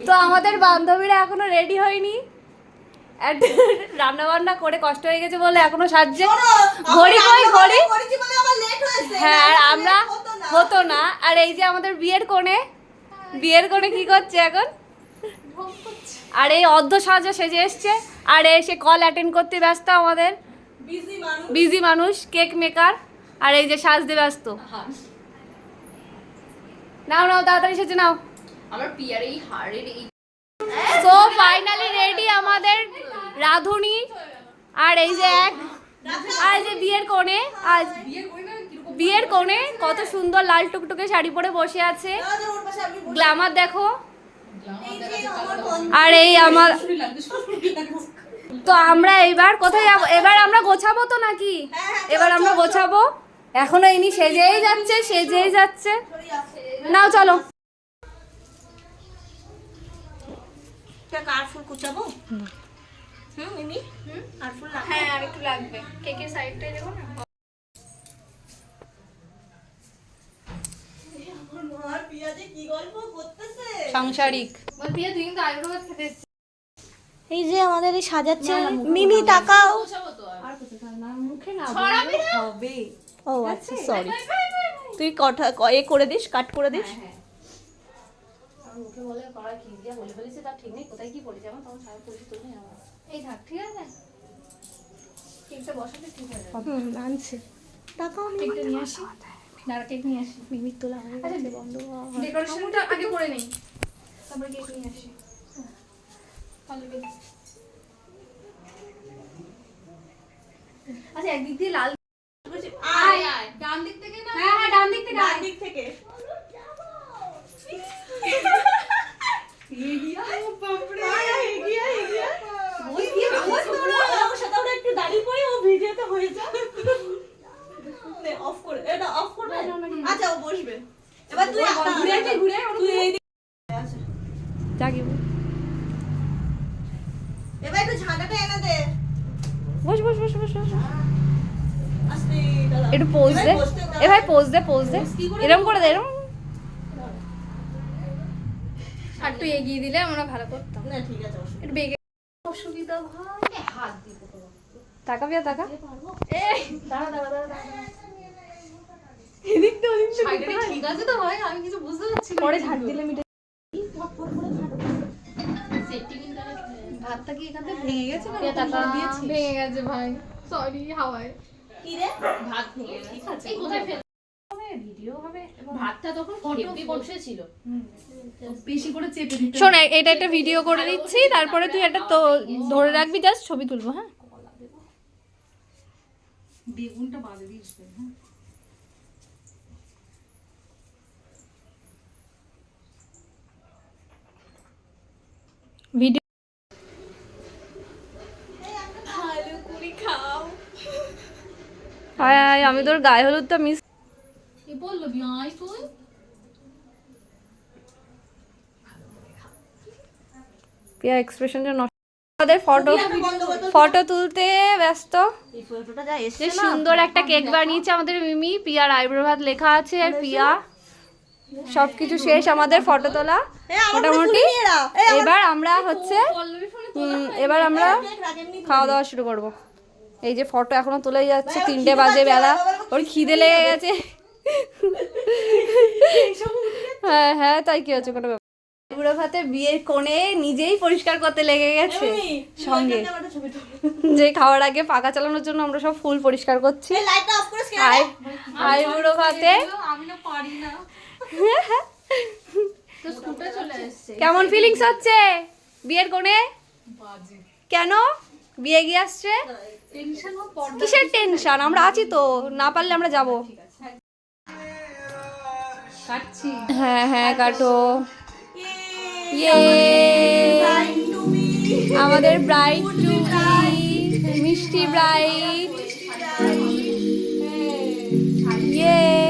তো আমাদের বান্ধবীরা এখনও রেডি হয়নি। রান্না বান্না করে কষ্ট হয়ে গেছে বলে এখনও সাজছে। ঘড়ি কই ঘড়ি? হ্যাঁ আর আমরা হতো না। আর এই যে আমাদের বিয়ের কোণে বিয়ের কোণে কি করছে এখন? আর এই অর্ধ সাজা সেজে এসছে। আর এসে কল অ্যাটেন্ড করতে ব্যস্ত আমাদের। বিজি মানুষ। কেক মেকার আর এই যে সাজতে ব্যস্ত। নাও নাও তাড়াতাড়ি সেজে নাও। আমার পিয়ার এই হাড়ের এই সো ফাইনালি রেডি আমাদের রাধুনি। আর এই যে এক, আর যে বিয়ের কোণে, আজ বিয়ের কোণে কত সুন্দর লাল টুকটুকে শাড়ি পরে বসে আছে। গ্ল্যামার দেখো। আর এই আমার তো আমরা এবার কোথায় যাব? এবার আমরা গোছাবো তো নাকি? এবার আমরা গোছাবো। এখনও ইনি সেজেই যাচ্ছে সেজেই যাচ্ছে। নাও, চলো। কুচাবো? হুম মিমি? কার্ডফুল লাগবে? হ্যাঁ আর একটু লাগবে। কেকের সাইডটাই দেবো না? আর পিয়াজে কি গল্প করতেছে? সাংসারিক। এই যে আমাদের এই সাজাচ্ছে মিমি তাকাও। ও আচ্ছা সরি তুই কটা ক- এ করে দিস কাট করে দিস। আমার মুখে বলে পাড়া কি দিয়া বলে ফেলেছে তার ঠিক নেই কোথায় কি পড়েছে আমার তখন সারা পড়েছে তুমি আমার এই থাক ঠিক আছে? কেকটা বসাতে ঠিক হয়ে যাবে। আনছে। কেকটা নিয়ে আসি। কেক নিয়ে আসি। মিমির তোলা হয়ে আচ্ছা গেছে বন্ধ। ডেকোরেশনটা আগে করে নেই। তারপরে কেক নিয়ে আসি। ভালো কেক আচ্ছা একদিক দিয়ে লাল আয় আয় ডান দিক থেকে না হ্যাঁ হ্যাঁ ডান দিক থেকে ডান আয় দিক থেকে আয়, আয়, এগিয়ে আয়, এগিয়ে আয়। ওই দিয়ে আওয়াজ করো ওর সাথে আমরা একটু দাঁড়িয়ে পড়ি, ও ভিডিওতে হয়ে যাক। নে, off করে- এটা off করবে? আচ্ছা, ও বসবে। এবার তুই একটা- ঘুরে আয়, ঘুরে আয়, ওরকম তুই এই দিকে- আচ্ছা। জাগি এবার একটু ঝাঁটাটা এনে দে। বস বস বস বস একটু পোজ দে এ ভাই পোজ দে পোজ দে কি করে দে এরম আর তুই এগিয়ে দিলে আমরা ভালো করতাম না, ঠিক আছে, একটু বেগে অসুবিধা হয় হাত দিয়ে পিয়া টাকা এই দাঁড়া দাঁড়া দাঁড়া দাঁড়া এদিক তো ঠিক আছে তো ভাই আমি কিছু বুঝতে পারছি না। পরে ঝাড় দিলে মিটে ভাতটা কি এখান ভেঙে গেছে না কে টাকা? ভেঙে গেছে ভাই। সরি হাওয়ায় কি রে? ভাত ভেঙে ঠিক আছে। কোথায় ফেল ভিডিও হবে ভাতটা তখন হেভি বসেছিল। বেশি করে চেপে দিতে শোন এটা একটা ভিডিও করে দিচ্ছি তারপরে তুই একটা তো ধরে রাখবি জাস্ট ছবি তুলবো হ্যাঁ? বেগুনটা বাদে দিস হ্যাঁ ভিডিও ভালো করে খাও হায় হায় আমি তোর গায়ে হলুদটা মিস এ বলল? বিয়াই তুই পিয়া এক্সপ্রেশনটা নষ্ট আমাদের ফটো ফটো তুলতে ব্যস্ত। এই ফটোটা যা এসছে যে সুন্দর একটা কেক বানিয়েছে আমাদের মিমি পিয়ার আইব্রো ভাত লেখা আছে আর পিয়া। সবকিছু শেষ আমাদের ফটো তোলা। মোটামুটি। এবার আমরা হচ্ছে এবার আমরা। খাওয়া দাওয়া শুরু করব। এই যে ফটো এখনও তোলাই যাচ্ছে তিনটে বাজে বেলা। ওর খিদে লেগে গেছে। হ্যাঁ হ্যাঁ তাই কি হচ্ছে কোনো। বুড়ো ভাতে বিয়ের কোণে নিজেই পরিষ্কার করতে লেগে গেছে সঙ্গে। তুল। যে খাওয়ার আগে পাকা চালানোর জন্য আমরা সব ফুল পরিষ্কার করছি। আই আই বুড়ো ভাতে। আমি না পারি না। তো স্কুটার চলে আসছে কেমন ফিলিংস হচ্ছে? বিয়ের কোণে? কেন? বিয়ে গিয়ে আসছে? কিসের টেনশন আমরা আছি তো না পারলে আমরা যাব। হ্যাঁ হ্যাঁ কাটো। ইয়ে আমাদের ব্রাইট টু মিষ্টি ব্রাইট ইয়ে